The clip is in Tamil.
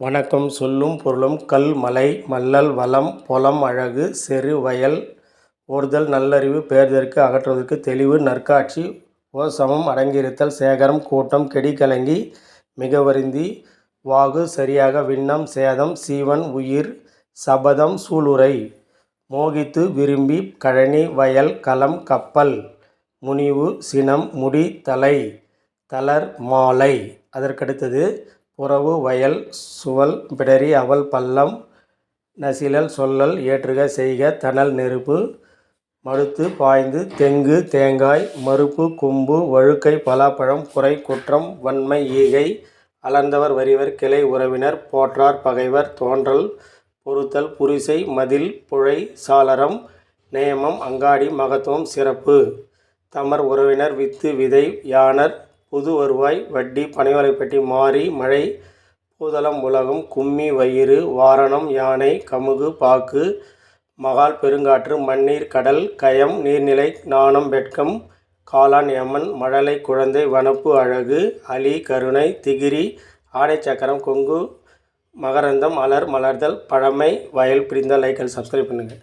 வணக்கம் சொல்லும் பொருளும் கல் மலை மல்லல் வளம் பொலம் அழகு செரு வயல். ஓர்தல் நல்லறிவு பேர்தற்கு அகற்றுவதற்கு தெளிவு நற்காட்சி ஓசமம் அடங்கியிருத்தல் சேகரம் கூட்டம் கெடி கலங்கி மிகவருந்தி வாகு சரியாக விண்ணம் சேதம் சீவன் உயிர் சபதம் சூளுரை. மோகித்து விரும்பி கழனி வயல் களம் கப்பல் முனிவு சினம் முடி தலை தளர் மாலை. அதற்கடுத்தது புறவு வயல் சுவல் பிடரி அவல் பள்ளம் நசிலல் சொல்லல் ஏற்றுக செய்க தணல் நெருப்பு மடுத்து பாய்ந்து தெங்கு தேங்காய் மருப்பு கொம்பு வழுக்கை பலாப்பழம் குறை குற்றம் வன்மை ஈகை அலர்ந்தவர் வரிவர் கிளை உறவினர் போற்றார் பகைவர் தோன்றல் பொறுத்தல் புரிசை மதில் புழை சாளரம் நேமம் அங்காடி மகத்துவம் சிறப்பு தமர் உறவினர் வித்து விதை யானர் புது வருவாய் வட்டி பனையோலைப்பட்டி மாரி மழை பூதளம் உலகம் கும்மி வயிறு வாரணம் யானை கமுகு பாக்கு மகால் பெருங்காற்று மண்ணீர் கடல் கயம் நீர்நிலை நாணம் வெட்கம் காளான் யமன் மழலை குழந்தை வனப்பு அழகு அலி கருணை திகிரி ஆடைச்சக்கரம் கொங்கு மகரந்தம் அலர் மலர்தல் பழமை வயல் பிரிந்த லைக்கல் சப்ஸ்கிரைப் பண்ணுங்கள்